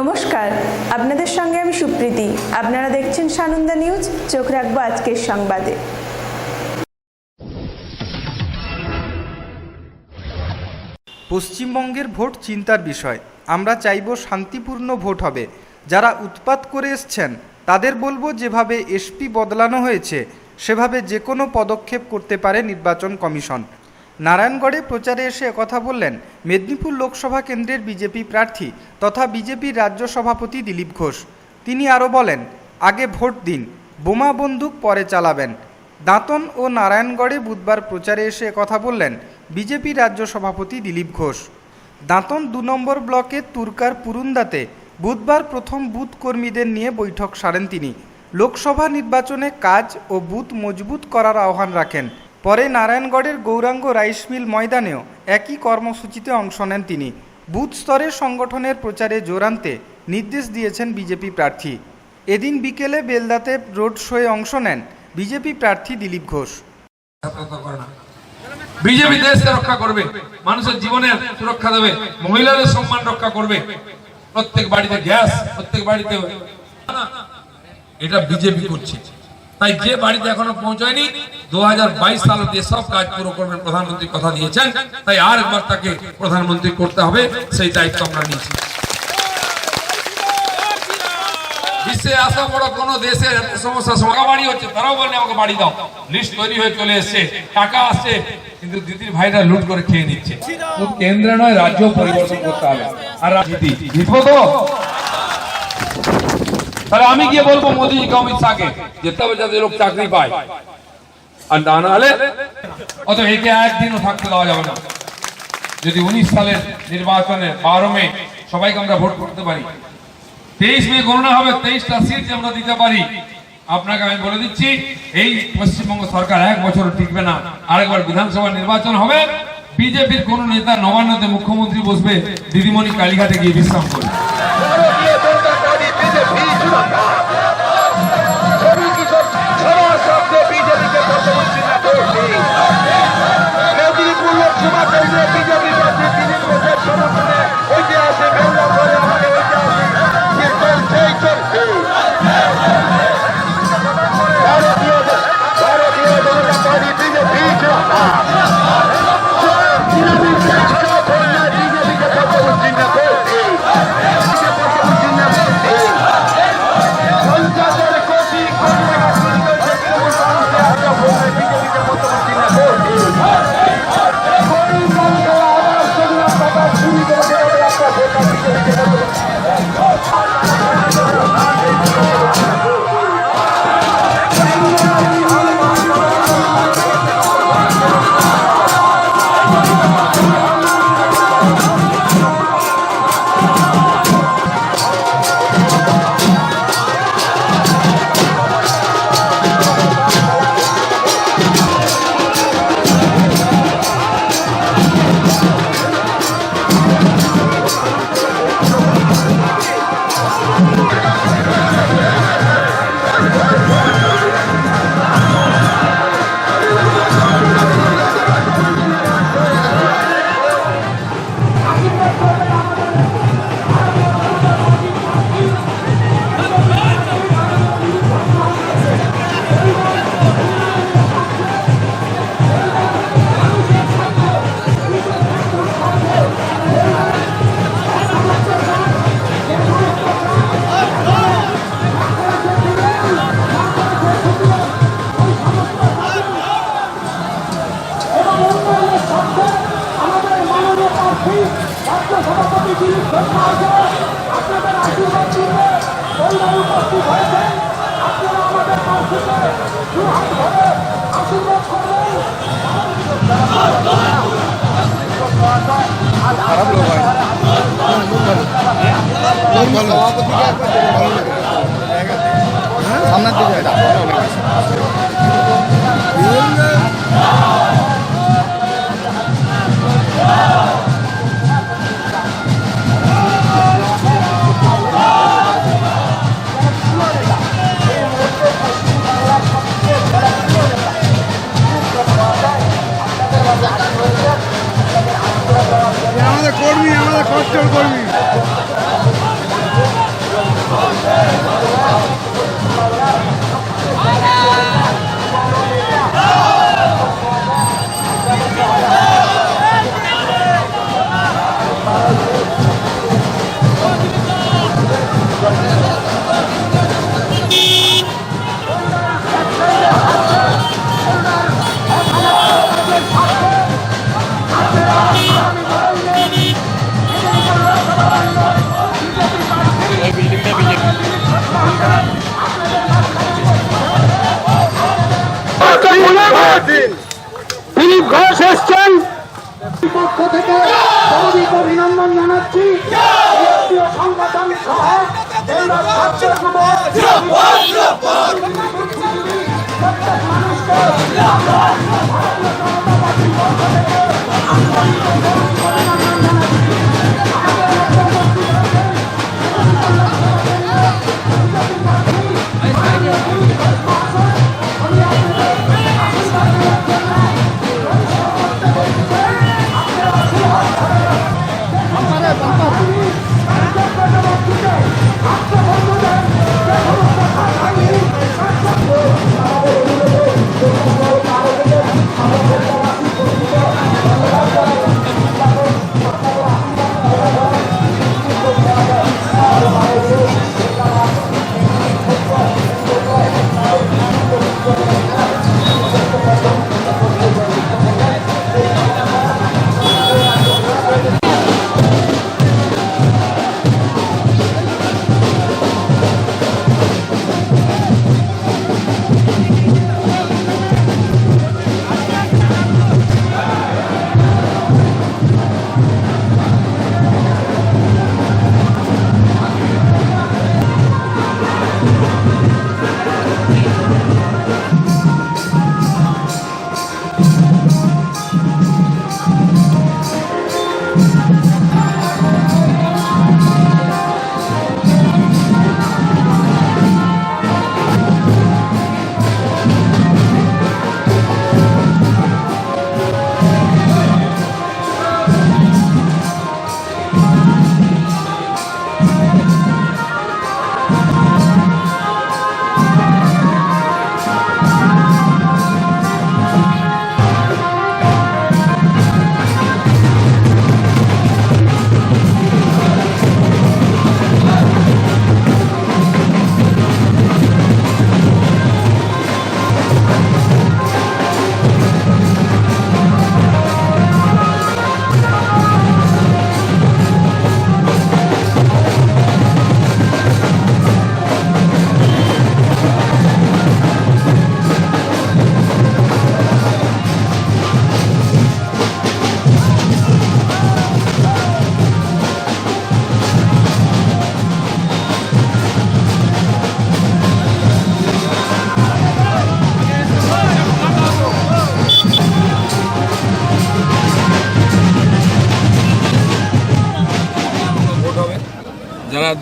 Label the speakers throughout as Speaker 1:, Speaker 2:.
Speaker 1: নমস্কার। আপনাদের সঙ্গে আমি সুপ্রীতি। আপনারা দেখছেন সানন্দা নিউজ, চোখ রাখব আজকের সংবাদে।
Speaker 2: পশ্চিমবঙ্গের ভোট চিন্তার বিষয়। আমরা চাইব শান্তিপূর্ণ ভোট হবে। যারা উৎপাত করে এসছেন, তাদের বলব যেভাবে এসপি বদলানো হয়েছে, সেভাবে যে কোনো পদক্ষেপ করতে পারে নির্বাচন কমিশন। নারায়ণগড়ে প্রচারে এসে কথা বললেন মেদিনীপুর লোকসভা কেন্দ্রের বিজেপি প্রার্থী তথা বিজেপির রাজ্য সভাপতি দিলীপ ঘোষ। তিনি আরও বলেন, আগে ভোট দিন, বোমা বন্দুক পরে চালাবেন। দাঁতন ও নারায়ণগড়ে বুধবার প্রচারে এসে কথা বললেন বিজেপি রাজ্য সভাপতি দিলীপ ঘোষ। দাঁতন দু নম্বর ব্লকের তুরকার পুরুন্দাতে বুধবার প্রথম বুথ কর্মীদের নিয়ে বৈঠক সারেন তিনি। লোকসভা নির্বাচনে কাজ ও বুথ মজবুত করার আহ্বান রাখেন। পরে নারায়ণগড়ের গৌরাঙ্গ রাইস মিল ময়দানেও একই কর্মসূচিতে অংশ নেন তিনি বুথ স্তরের সংগঠনের প্রচারে জোরান্তে নির্দেশ দিয়েছেন বিজেপি প্রার্থী এদিন বিকেলে বেলদাতে রোড শোয়ে অংশ নেন বিজেপি প্রার্থী দিলীপ ঘোষ
Speaker 3: বিজেপি দেশকে রক্ষা করবে মানুষের জীবনের সুরক্ষা দেবে মহিলাদের সম্মান রক্ষা করবে প্রত্যেক বাড়িতে গ্যাস প্রত্যেক বাড়িতে এটা বিজেপি করছে তাই যে বাড়িতে এখনও পৌঁছায়নি দু সালে দিয়ে সব কাজ পুরো করবেন প্রধানমন্ত্রী কথা দিয়েছেন। তাই আর একবার তাকে প্রধানমন্ত্রী করতে হবে সেই দায়িত্ব আমরা নিয়েছি। বিশ্বে আসা বড় কোন দেশের সমস্যা বাড়ি হচ্ছে তারাও বলেন আমাকে বাড়ি দাও। লিস্ট তৈরি হয়ে চলে এসছে টাকা আসছে কিন্তু দিদির ভাইরা লুট করে খেয়ে নিচ্ছে। কেন্দ্র নয় রাজ্য পরিবর্তন করতে হবে। আর রাজনীতি জিতবো তো তাহলে আমি গিয়ে বলব মোদীজিকে অমিত শাহকে যেতে হবে যাতে লোক চাকরি পায়। আর না নাহলে অত একে একদিনও থাকতে দেওয়া যাবে না। যদি উনিশ সালের নির্বাচনে বারো মে সবাইকে আমরা ভোট করতে পারি, তেইশ মে গণনা হবে, তেইশটা সিট আমরা দিতে পারি, আপনাকে আমি বলে দিচ্ছি, এই পশ্চিমবঙ্গ সরকার এক বছর টিকবে না। আরেকবার বিধানসভা নির্বাচন হবে, বিজেপির কোন নেতা নবান্নতে মুখ্যমন্ত্রী বসবে, দিদিমণি কালীঘাটে গিয়ে বিশ্রাম করবে।
Speaker 4: দিলীপ
Speaker 5: ঘোষ এসছেন। পক্ষ থেকে সামরিক অভিনন্দন জানাচ্ছি। সংগঠন সহ জেলা ছাত্র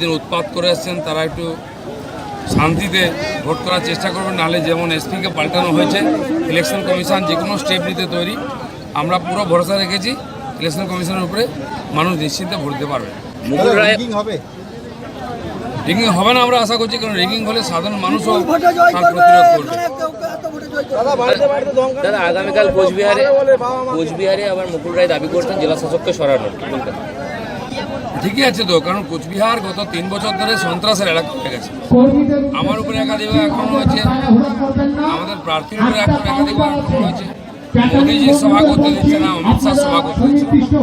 Speaker 3: একদিন উৎপাত করে আসছেন তারা একটু শান্তিতে ভোট করার চেষ্টা করবেন নাহলে যেমন এসপিকে পাল্টানো হয়েছে ইলেকশন কমিশন যে কোনো স্টেপ নিতে তৈরি। আমরা পুরো ভরসা রেখেছি ইলেকশন কমিশনের উপরে মানুষ নিশ্চিন্তে ভোট দিতে পারবে। রিগিং হবে? না আমরা আশা করছি কারণ রিগিং হলে সাধারণ মানুষও তার প্রতিরোধ করবে।
Speaker 6: দাদা আগামীকাল কোচবিহারে কোচবিহারে আবার মুকুল রায় দাবি করছেন জেলা শাসককে সরানোর।
Speaker 3: ঠিকই আছে তো কারণ কোচবিহার গত তিন বছর ধরে সন্ত্রাসের এলাকা হয়ে গেছে। আমার উপরে একাধিক আক্রমণ হয়েছে। আমাদের প্রার্থীর উপরে একাধিক আক্রমণ হয়েছে। মোদীজি সভা করতে দিচ্ছে না অমিত শাহ সভা করতে দিচ্ছে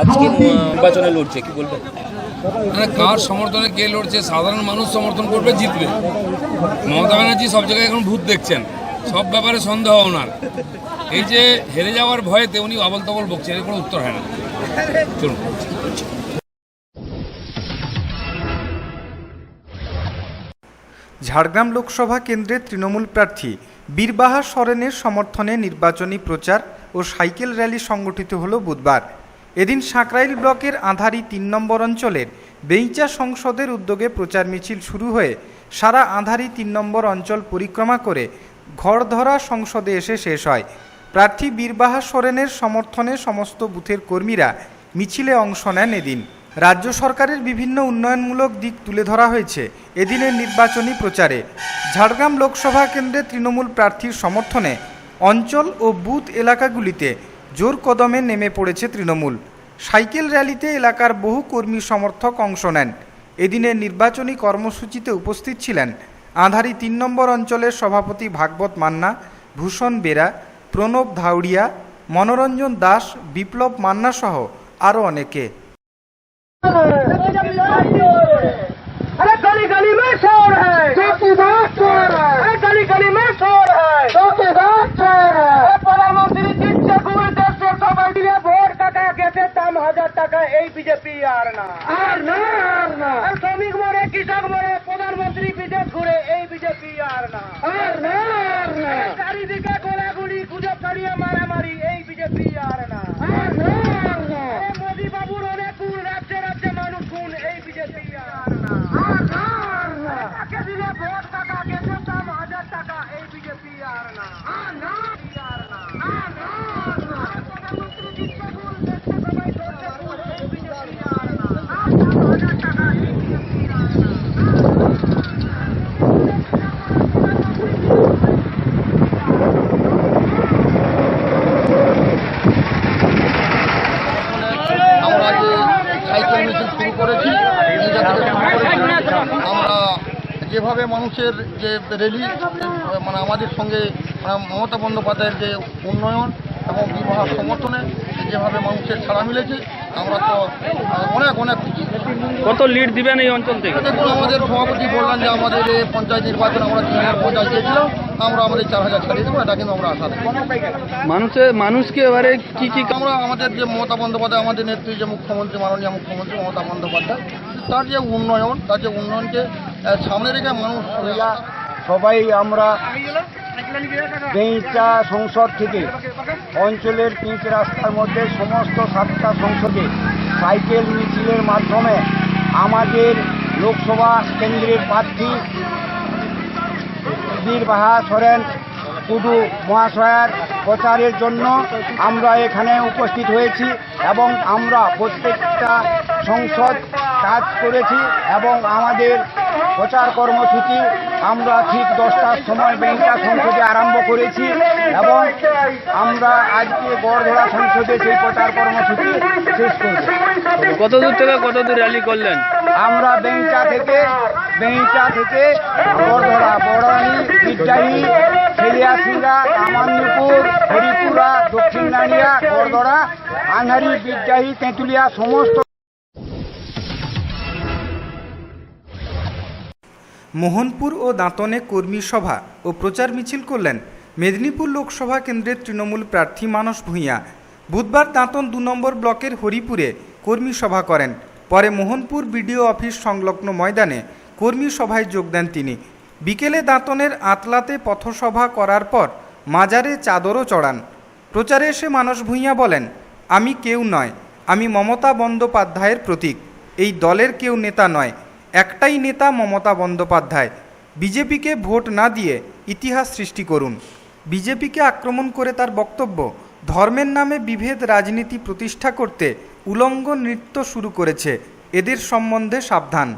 Speaker 6: আজকে নির্বাচনে লড়ছে কি বলবেন?
Speaker 3: মানে কার সমর্থনে কে লড়ছে? সাধারণ মানুষ সমর্থন করবে জিতবে। মমতা ব্যানার্জি সব জায়গায় এখন ভূত দেখছেন। সব ব্যাপারে সন্দেহ ওনার। এই যে হেরে যাওয়ার ভয়েতে উনি আবল তবল বকছেন এর কোনো উত্তর হয় না। চলুন।
Speaker 2: ঝাড়গ্রাম লোকসভা কেন্দ্রের তৃণমূল প্রার্থী বীরবাহা সরেনের সমর্থনে নির্বাচনী প্রচার ও সাইকেল র্যালি সংগঠিত হল বুধবার। এদিন সাঁকরাইল ব্লকের আধারি তিন নম্বর অঞ্চলের বেইচা সংসদের উদ্যোগে প্রচার মিছিল শুরু হয়ে সারা আধারি তিন নম্বর অঞ্চল পরিক্রমা করে ঘরধরা সংসদে এসে শেষ হয়। প্রার্থী বীরবাহা সোরেনের সমর্থনে সমস্ত বুথের কর্মীরা মিছিলে অংশ নেন এদিন। রাজ্য সরকারের বিভিন্ন উন্নয়নমূলক দিক তুলে ধরা হয়েছে। এদিনের নির্বাচনী প্রচারে ঝাড়গ্রাম লোকসভা কেন্দ্রে তৃণমূল প্রার্থীর সমর্থনে অঞ্চল ও বুথ এলাকাগুলিতে জোর কদমে নেমে পড়েছে তৃণমূল। সাইকেল র্যালিতে এলাকার বহু কর্মী সমর্থক অংশ নেন। এদিনের নির্বাচনী কর্মসূচিতে উপস্থিত ছিলেন আধারি তিন নম্বর অঞ্চলের সভাপতি ভাগবত মান্না, ভূষণ বেরা, প্রণব ধাউড়িয়া, মনোরঞ্জন দাস, বিপ্লব মান্না সহ আরও অনেকে।
Speaker 5: अरे गली गली में शोर है चौकीदार चोर है अरे गली गली में शोर है चौकीदार चोर है प्रधानमंत्री जी चकुर দেশে সবাই দিয়ে ভোট টাকা গেছে দাম হাজার টাকা এই বিজেপি আর না আর না আর না আর শ্রমিক মরে কৃষক মরে প্রধানমন্ত্রী বিদেশ ঘুরে এই বিজেপি আর না আর না আর না চারিদিকে গোলাগুলি গুজব ছড়িয়ে মারামারি এই বিজেপি আর না আর না।
Speaker 7: যেভাবে মানুষের যে র্যালি মানে আমাদের সঙ্গে মানে মমতা বন্দ্যোপাধ্যায়ের যে উন্নয়ন এবং বিবাহ সমর্থনে যেভাবে মানুষের ছাড়া মিলেছে আমরা তো অনেক অনেক
Speaker 6: কত লিড দিবেন এই অঞ্চল থেকে?
Speaker 7: দেখুন আমাদের সভাপতি বললেন যে আমাদের এই পঞ্চায়েত নির্বাচন আমরা তিন হাজার পঞ্চায়েত দিয়েছিলাম আমরা আমাদের চার হাজার ছাড়িয়ে দেবো এটা কিন্তু আমরা আশা
Speaker 6: মানুষের মানুষকে এবারে কি কি
Speaker 7: আমরা আমাদের যে মমতা বন্দ্যোপাধ্যায় আমাদের নেত্রী যে মুখ্যমন্ত্রী মাননীয় মুখ্যমন্ত্রী মমতা বন্দ্যোপাধ্যায় তার যে উন্নয়ন তার যে উন্নয়নকে সামনে রেখে মানুষ
Speaker 8: সবাই আমরা বেইচা সংসদ থেকে অঞ্চলের পিচ রাস্তার মধ্যে সমস্ত সাতটা সংসদে সাইকেল, মিছিলের মাধ্যমে আমাদের লোকসভা কেন্দ্রের প্রার্থী বীর বাহা সরেন টুডু মহাশয়ের প্রচারের জন্য আমরা এখানে উপস্থিত হয়েছি এবং আমরা প্রত্যেকটা সংসদ কাজ করেছি এবং আমাদের প্রচার কর্মসূচি আমরা ঠিক দশটার সময় ব্যাংকা সংসদে আরম্ভ করেছি এবং আমরা আজকে গড়ধরা সংসদে সেই প্রচার কর্মসূচি শেষ করব।
Speaker 6: কত দূর থেকে কত দূর র্যালি করলেন?
Speaker 8: আমরা বেঙ্কা থেকে বেঙ্কা থেকে বড়ধরা বড়ানি বিদ্যাহী ছেলিয়াসিঙ্গা কামান্যপুর হরিপুরা, দক্ষিণ নানিয়া বড়ধরা আনহারি বিদ্যাহী তেঁতুলিয়া, সমস্ত
Speaker 2: মোহনপুর ও দাঁতনে কর্মী সভা ও প্রচার মিছিল করলেন মেদিনীপুর লোকসভা কেন্দ্রের তৃণমূল প্রার্থী মানস ভূঁইয়া। বুধবার দাঁতন দু নম্বর ব্লকের হরিপুরে কর্মী সভা করেন। পরে মোহনপুর বিডিও অফিস সংলগ্ন ময়দানে কর্মী সভায় যোগ দেন তিনি। বিকেলে দাঁতনের আতলাতে পথসভা করার পর মাজারে চাদরও চড়ান। প্রচারে এসে মানস ভূঁইয়া বলেন, আমি কেউ নয়, আমি মমতা বন্দ্যোপাধ্যায়ের প্রতীক। এই দলের কেউ নেতা নয়, একটাই নেতা মমতা বন্দ্যোপাধ্যায়। বিজেপিকে ভোট না দিয়ে ইতিহাস সৃষ্টি করুন। বিজেপিকে আক্রমণ করে তার বক্তব্য, ধর্মের নামে বিভেদ রাজনীতি প্রতিষ্ঠা করতে উলঙ্গ নৃত্য শুরু করেছে। এদের সম্বন্ধে সাবধান।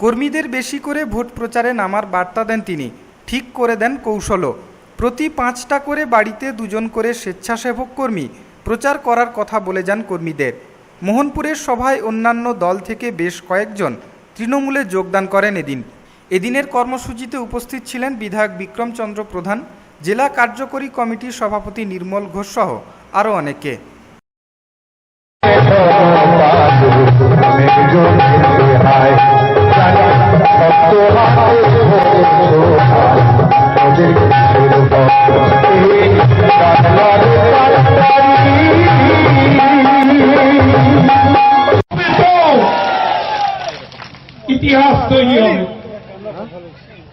Speaker 2: কর্মীদের বেশি করে ভোট প্রচারে নামার বার্তা দেন তিনি ঠিক করে দেন কৌশলও প্রতি পাঁচটা করে বাড়িতে দুজন করে স্বেচ্ছাসেবক কর্মী প্রচার করার কথা বলে যান কর্মীদের মোহনপুরের সভায় অন্যান্য দল থেকে বেশ কয়েকজন তৃণমূলে যোগদান করেন এদিন এদিনের কর্মসূচিতে উপস্থিত ছিলেন বিধায়ক বিক্রমচন্দ্র প্রধান জেলা কার্যকরী কমিটির সভাপতি নির্মল ঘোষ সহ আরও অনেকে
Speaker 9: ইতিহাস তৈরি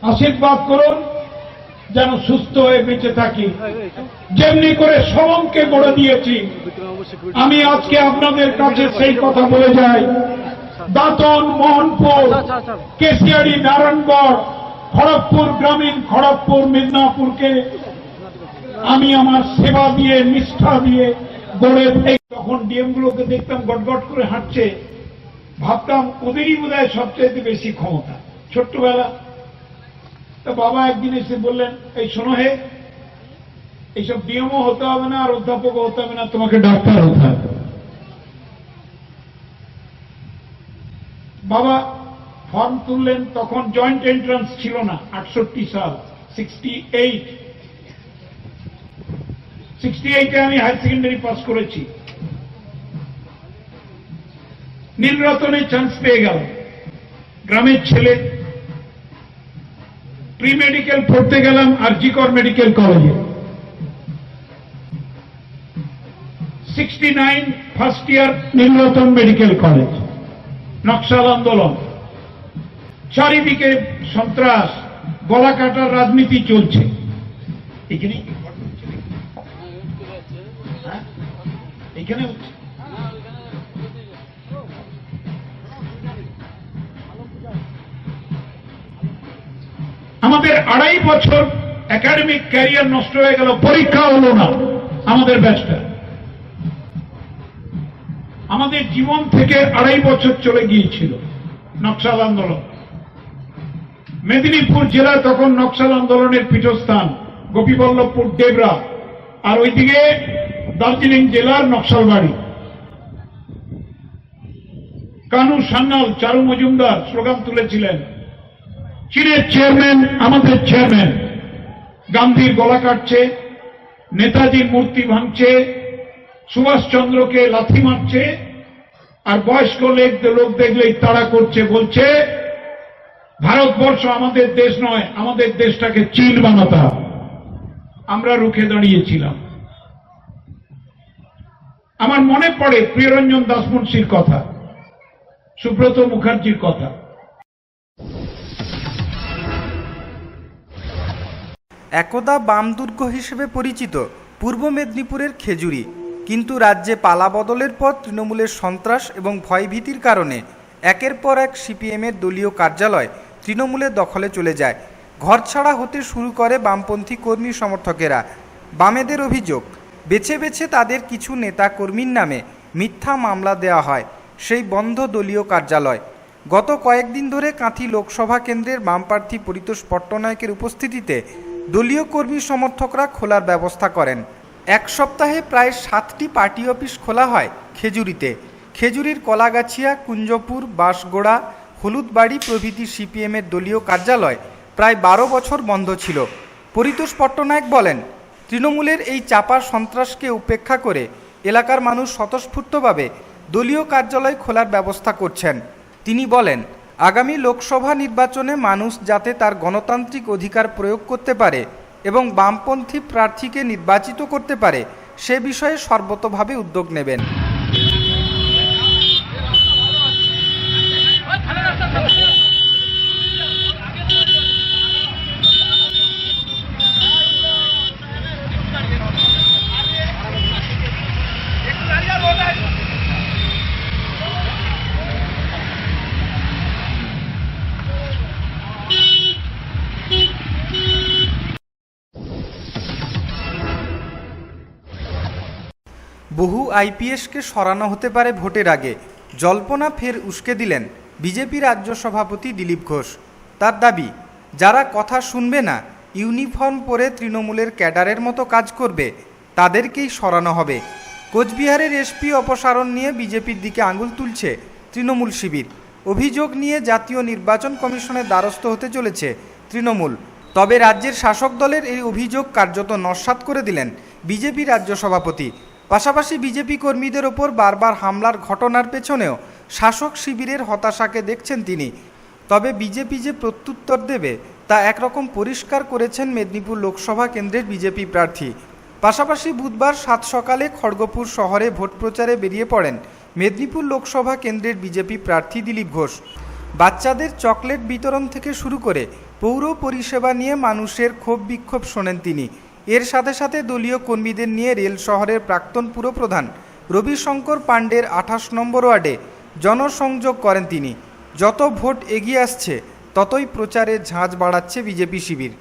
Speaker 9: আশীর্বাদ করুন, যেন সুস্থ হয়ে বেঁচে থাকি। যেমনি করে সমমকে গড়ে দিয়েছি, আমি আজকে আপনাদের কাছে সেই কথা বলে যাই। দাঁতন মোহনপুর কেশিয়ারি নারায়ণগড় খড়গপুর গ্রামীণ খড়গপুর মিদনাপুরকে আমি আমার সেবা দিয়ে নিষ্ঠা দিয়ে গড়ে তখন ডিএম গুলোকে দেখতাম গটগট করে হাঁটছে ভাবতাম ওদেরই বোধ হয় সবচাইতে বেশি ক্ষমতা। ছোট্টবেলা তো বাবা একদিন এসে বললেন এই শোনো হে এইসব ডিএমও হতে হবে না আর অধ্যাপকও হতে হবে না তোমাকে ডাক্তার হতে হবে। বাবা ফর্ম তুললেন তখন জয়েন্ট এন্ট্রান্স ছিল না, আটষট্টি সাল সিক্সটি এইট সিক্সটি এইটে আমি হায়ার সেকেন্ডারি পাস করেছি। নীলরতনে চান্স পেয়ে গেল গ্রামের ছেলে প্রি মেডিকেল পড়তে গেলাম আর জিকর মেডিকেল কলেজে sixty nine first year Nilratan medical college Naxal আন্দোলন। চারিদিকে সন্ত্রাস গলা কাটার রাজনীতি চলছে। এখানে? হ্যাঁ? আমাদের আড়াই বছর একাডেমিক ক্যারিয়ার নষ্ট হয়ে গেল, পরীক্ষা হলো না। আমাদের ব্যাচটা আমাদের জীবন থেকে আড়াই বছর চলে গিয়েছিল নকশাল আন্দোলন। মেদিনীপুর জেলা তখন নকশাল আন্দোলনের পীঠস্থান গোপীবল্লভপুর দেবরা, আর ওইদিকে দার্জিলিং জেলার নকশালবাড়ি কানু সান্যাল, চারু মজুমদার স্লোগান তুলেছিলেন চীনের চেয়ারম্যান, আমাদের চেয়ারম্যান। গান্ধীর গলা কাটছে, নেতাজির মূর্তি ভাঙছে সুভাষচন্দ্রকে লাথি মারছে, আর বয়স্ক লোক- দেখলেই তাড়া করছে, বলছে, ভারতবর্ষ আমাদের দেশ নয়, আমাদের দেশটাকে চীন বানাতে আমরা রুখে দাঁড়িয়েছিলাম। আমার মনে পড়ে প্রিয়রঞ্জন দাসমুন্সির কথা, সুব্রত মুখার্জির কথা।
Speaker 2: একদা বাম দুর্গ হিসেবে পরিচিত পূর্ব মেদিনীপুরের খেজুরি। কিন্তু রাজ্যে পালা বদলের পর তৃণমূলের সন্ত্রাস এবং ভয়ভীতির কারণে একের পর এক সিপিএমের দলীয় কার্যালয় তৃণমূলের দখলে চলে যায়। ঘরছাড়া হতে শুরু করে বামপন্থী কর্মী সমর্থকেরা। বামেদের অভিযোগ, বেছে বেছে তাদের কিছু নেতা কর্মীর নামে মিথ্যা মামলা দেওয়া হয় সেই বন্ধ দলীয় কার্যালয়। গত কয়েকদিন ধরে কাঁথি লোকসভা কেন্দ্রের বামপ্রার্থী পরিতোষ পট্টনায়কের উপস্থিতিতে দলীয় কর্মী সমর্থকরা খোলার ব্যবস্থা করেন। এক সপ্তাহে প্রায় সাতটি পার্টি অফিস খোলা হয় খেজুরিতে। খেজুরির কলাগাছিয়া, কুঞ্জপুর, বাঁশগোড়া, হলুদবাড়ি প্রভৃতি সিপিএমের দলীয় কার্যালয় প্রায় বারো বছর বন্ধ ছিল। পরিতোষ পট্টনায়ক বলেন, তৃণমূলের এই চাপা সন্ত্রাসকে উপেক্ষা করে এলাকার মানুষ স্বতঃস্ফূর্তভাবে দলীয় কার্যালয় খোলার ব্যবস্থা করছেন। তিনি বলেন, আগামী লোকসভা নির্বাচনে মানুষ যাতে তার গণতান্ত্রিক অধিকার প্রয়োগ করতে পারে এবং বামপন্থী প্রার্থীকে নির্বাচিত করতে পারে সে বিষয়ে সর্বতভাবে উদ্যোগ নেবেন। বহু আইপিএসকে সরানো হতে পারে ভোটের আগে। জল্পনা ফের উস্কে দিলেন বিজেপি রাজ্য সভাপতি দিলীপ ঘোষ। তার দাবি, যারা কথা শুনবে না, ইউনিফর্ম পরে তৃণমূলের ক্যাডারের মতো কাজ করবে, তাদেরকেই সরানো হবে। কোচবিহারের এসপি অপসারণ নিয়ে বিজেপির দিকে আঙুল তুলছে তৃণমূল শিবির। অভিযোগ নিয়ে জাতীয় নির্বাচন কমিশনের দ্বারস্থ হতে চলেছে তৃণমূল। তবে রাজ্যের শাসক দলের এই অভিযোগ কার্যত নস্যাৎ করে দিলেন বিজেপি রাজ্য সভাপতি। পাশাপাশি বিজেপি কর্মীদের ওপর বারবার হামলার ঘটনার পেছনেও শাসক শিবিরের হতাশাকে দেখছেন তিনি। তবে বিজেপি যে প্রত্যুত্তর দেবে, তা একরকম পরিষ্কার করেছেন মেদিনীপুর লোকসভা কেন্দ্রের বিজেপি প্রার্থী। পাশাপাশি বুধবার সাত সকালে খড়গপুর শহরে ভোট প্রচারে বেরিয়ে পড়েন মেদিনীপুর লোকসভা কেন্দ্রের বিজেপি প্রার্থী দিলীপ ঘোষ। বাচ্চাদের চকলেট বিতরণ থেকে শুরু করে পৌর পরিষেবা নিয়ে মানুষের ক্ষোভ বিক্ষোভ শোনেন তিনি। এর সাথে সাথে দলীয় কর্মীদের নিয়ে রেল শহরের প্রাক্তন পুরপ্রধান রবিশঙ্কর পাণ্ডের আঠাশ নম্বর ওয়ার্ডে জনসংযোগ করেন তিনি। যত ভোট এগিয়ে আসছে, ততই প্রচারের ঝাঁজ বাড়াচ্ছে বিজেপি শিবির।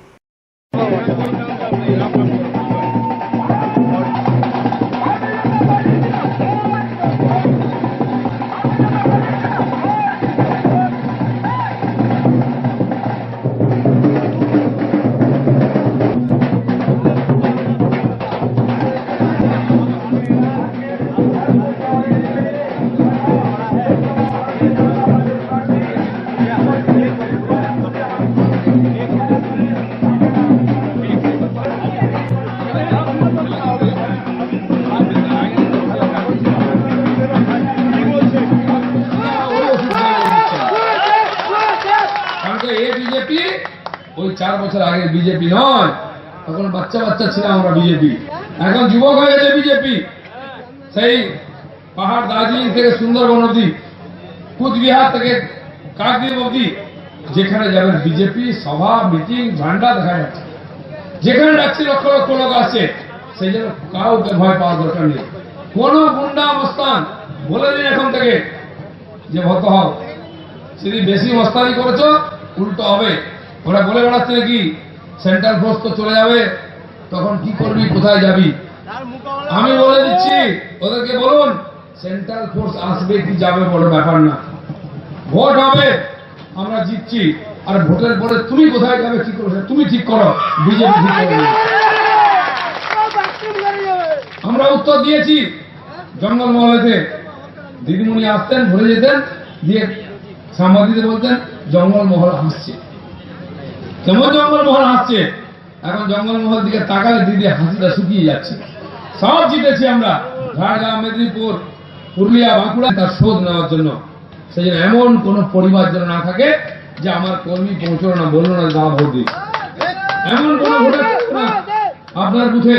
Speaker 3: চার বছর আগে বিজেপি নয়। তখন বাচ্চা বাচ্চা ছিলাম আমরা বিজেপি। এখন যুবক হয়ে গেছে বিজেপি। সেই পাহাড় দার্জিলিং থেকে সুন্দরবন অব্দি কুচবিহার থেকে কাকদ্বীপ অব্দি যেখানে যাবেন বিজেপি, সভা, মিটিং, ঝান্ডা দেখা যাচ্ছে। যেখানে ডাকছে লক্ষ লক্ষ লোক আসছে, সেই জন্য কাউকে ভয় পাওয়ার দরকার নেই। কোন গুন্ডা অবস্থান বলে দিন এখন থেকে যে ভক্ত হও। যদি বেশি মস্তানি করেছ, উল্টো হবে। ওরা বলে বেড়াচ্ছে নাকি সেন্ট্রাল ফোর্স তো চলে যাবে, তখন কি করবি, কোথায় যাবি? আমি বলে দিচ্ছি, ওদেরকে বলুন সেন্ট্রাল ফোর্স আসবে কি যাবে বড় ব্যাপার না। ভোট হবে, আমরা জিতছি। আর ভোটের পরে তুমি কোথায় যাবে, কি করবে, তুমি ঠিক করো, বিজেপি ঠিক করবে আমরা উত্তর দিয়েছি জঙ্গলমহলেতে দিদিমণি আসতেন ভরে যেতেন, দিয়ে সাংবাদিকদের বলতেন জঙ্গলমহল হাসছে কেমন জঙ্গলমহল হাসছে এখন জঙ্গলমহল দিকে তাকালে দিদি হাসিটা শুকিয়ে যাচ্ছে। সব জিতেছি আমরা। ঝাড়গ্রাম, মেদিনীপুর, পুরুলিয়া, বাঁকুড়া, তার শোধ নেওয়ার জন্য। সেই জন্য এমন কোন পরিবার যেন না থাকে যে আমার কর্মী পৌঁছলো না, বলল না দাও ভোট দিই এমন কোন ভোটার আপনার বুথে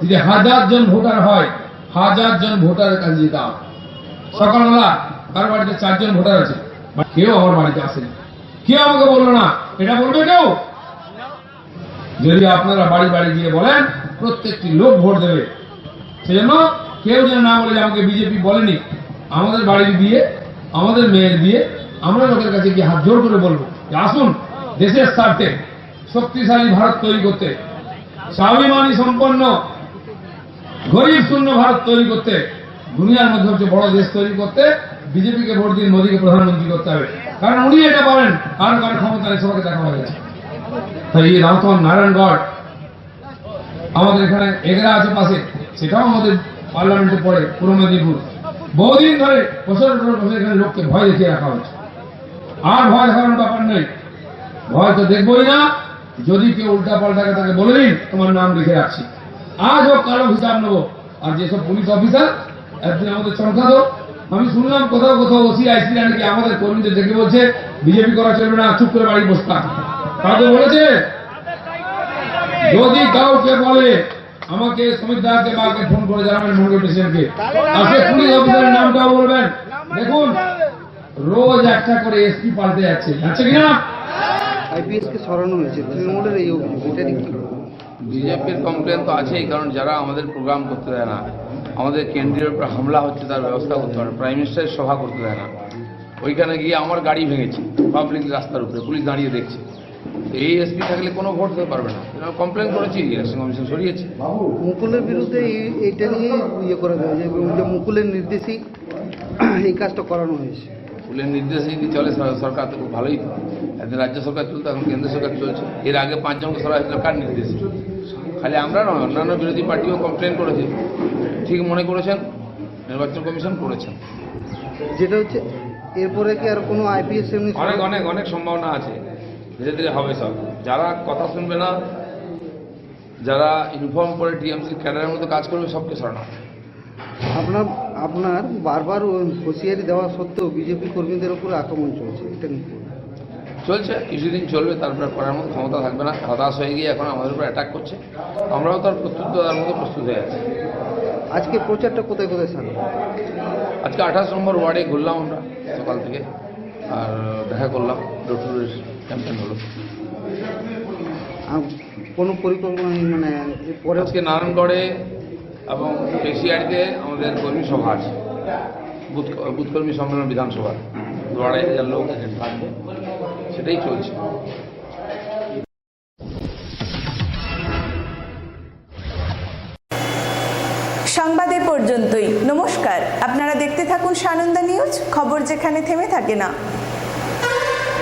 Speaker 3: যদি হাজার জন ভোটার হয়, হাজার জন ভোটারের কাছে যেতে হবে। সকালবেলা কার বাড়িতে চারজন ভোটার আছে কেউ আমার বাড়িতে আসেনি। কেউ আমাকে বলল না এটা বলবে কেউ? যদি আপনারা বাড়ি বাড়ি গিয়ে বলেন, প্রত্যেকটি লোক ভোট দেবে। সেজন্য কেউ যেন না বলে আমাকে বিজেপি বলেনি, আমাদের বাড়ির বিয়ে, আমাদের মেয়ের বিয়ে, আমরা লোকের কাছে গিয়ে হাত জোর করে বলব যে আসুন, দেশের স্বার্থে, শক্তিশালী ভারত তৈরি করতে, স্বাভিমানী সম্পন্ন, গরিব শূন্য ভারত তৈরি করতে, দুনিয়ার মধ্যে হচ্ছে বড় দেশ তৈরি করতে, বিজেপিকে ভোট দিন মোদীকে প্রধানমন্ত্রী করতে হবে। কারণ উনি এটা পারেন আর কার ক্ষমতা নেই, সবাইকে দেখা হয়ে গেছে। তাই এই রামতন নারায়ণগড় আমাদের এখানে এগরা আছে পাশে, সেটাও আমাদের পার্লামেন্টে পড়ে, পূর্ব মেদিনীপুর। বহুদিন ধরে বছর বছর এখানে লোককে ভয় দেখিয়ে রাখা হচ্ছে আর ভয় দেখানোর ব্যাপার নেই। ভয় তো দেখবই না, যদি কেউ উল্টা পাল্টাকে তাকে বলে দিন তোমার নাম লিখে রাখছি। আজ হোক কারও হিসাব নেব। আর যেসব পুলিশ অফিসার, একদিন আমাদের চমকাতো আমি শুনলাম কোথাও কোথাও ওসি আইসি নাকি আমাদের কর্মীদের দেখে বলছে বিজেপি করা চলবে না চুপ করে বাড়ি বসে থাক। তাদের বলেছে যদি কাউকে বলে আমাকে সমিত দাকে বাকে ফোন করে জানাবেন মন্ডল প্রেসিডেন্টকে আজকে পুলিশ অফিসারের নামটাও বলবেন। দেখুন রোজ একটা করে এসপি পাল্টে যাচ্ছে। যাচ্ছে কিনা?
Speaker 10: আইপিএস কে সরানো হয়েছে। তৃণমূলের এই অভিযোগ এটা নিয়ে কি? বলবেন?
Speaker 6: বিজেপির কমপ্লেন তো আছেই কারণ যারা আমাদের প্রোগ্রাম করতে দেয় না আমাদের কেন্দ্রীয় উপর হামলা হচ্ছে তার ব্যবস্থা করতে পারে প্রাইম মিনিস্টারের সভা করতে দেয় না। ওইখানে গিয়ে আমার গাড়ি ভেঙেছে পাবলিক রাস্তার উপরে পুলিশ দাঁড়িয়ে দেখছে। এই এসপি থাকলে কোনো ভোট দিতে পারবে না। কমপ্লেন করেছি ইলেকশন কমিশন সরিয়েছে।
Speaker 10: মুকুলের বিরুদ্ধে এই- এইটা নিয়ে ইয়ে করা হয়েছে যে মুকুলের নির্দেশেই এই কাজটা করানো হয়েছে।
Speaker 6: মুকুলের নির্দেশে যদি চলে? সরকার তো খুব ভালোই তো। একদিন রাজ্য সরকার চলতো এখন কেন্দ্র সরকার চলছে। এর আগে পাঁচজনকে সরা হয়েছিল কার নির্দেশে? খালি আমরা নয় অন্যান্য বিরোধী পার্টিও কমপ্লেন করেছে। ঠিক মনে করেছেন? নির্বাচন কমিশন করেছেন
Speaker 10: যেটা হচ্ছে এরপরে কি আর কোনো আইপিএস এমনি
Speaker 6: অনেক অনেক অনেক সম্ভাবনা আছে। ধীরে ধীরে হবে সব। যারা কথা শুনবে না যারা ইউনিফর্ম পরে টিএমসি ক্যাডারের মতো কাজ করবে সবকে সরানো।
Speaker 10: আপনার আপনার বারবার হুঁশিয়ারি দেওয়া সত্ত্বেও বিজেপি কর্মীদের উপরে আক্রমণ চলছে এটা?
Speaker 6: চলছে কিছুদিন চলবে তারপরে করার মতো ক্ষমতা থাকবে না। হতাশ হয়ে গিয়ে এখন আমাদের উপর অ্যাটাক করছে। আমরাও তার প্রস্তুত দেওয়ার মতো প্রস্তুত হয়ে আছি।
Speaker 10: আজকে প্রচারটা কোথায় কোথায় সারবে
Speaker 6: আজকে আঠাশ নম্বর ওয়ার্ডে ঘুরলাম আমরা সকাল থেকে। আর দেখা করলাম ডোর টু ডোর ক্যাম্পেন হলো
Speaker 10: কোনো পরিকল্পনা নেই মানে পরে
Speaker 6: আজকে নারায়ণগড়ে এবং পেশিয়াড়িতে আমাদের কর্মী সভা আছে। বুথ বুথ কর্মী সম্মেলন বিধানসভা দু আড়াই হাজার লোক এখানে থাকবে সেটাই চলছে।
Speaker 1: পর্যন্তই। নমস্কার। আপনারা দেখতে থাকুন সানন্দা নিউজ খবর যেখানে থেমে থাকে না।